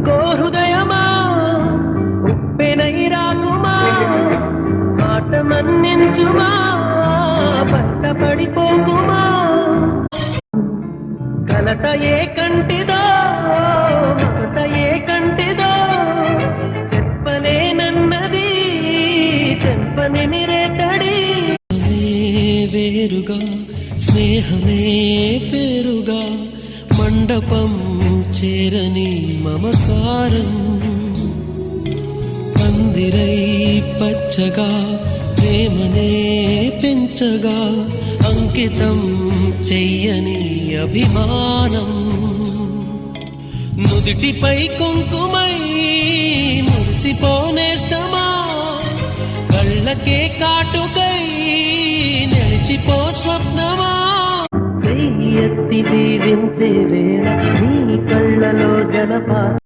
అందుకో హృదయమా? ఉప్పెనై రాకుమా మాట మన్నించుమా పంట పడిపోకుమా? కలత ఏ కంటిదో మమత ఏ కంటిదో? చెప్పలేనన్నది చెప్పని నిరేతడి. వేరుగా స్నేహమే పేరు. మండపం చేరని మమకారం. పందిరై పచ్చగా ప్రేమనే పెంచగా అంకితం చెయ్యని అభిమానం. నుదుటిపై కుంకుమై మురిసిపోనేస్తమా కళ్ళకే కాటుకై నిలిచిపో స్వప్నమా? జీవించే వేళ నీ కళ్ళలో జలపా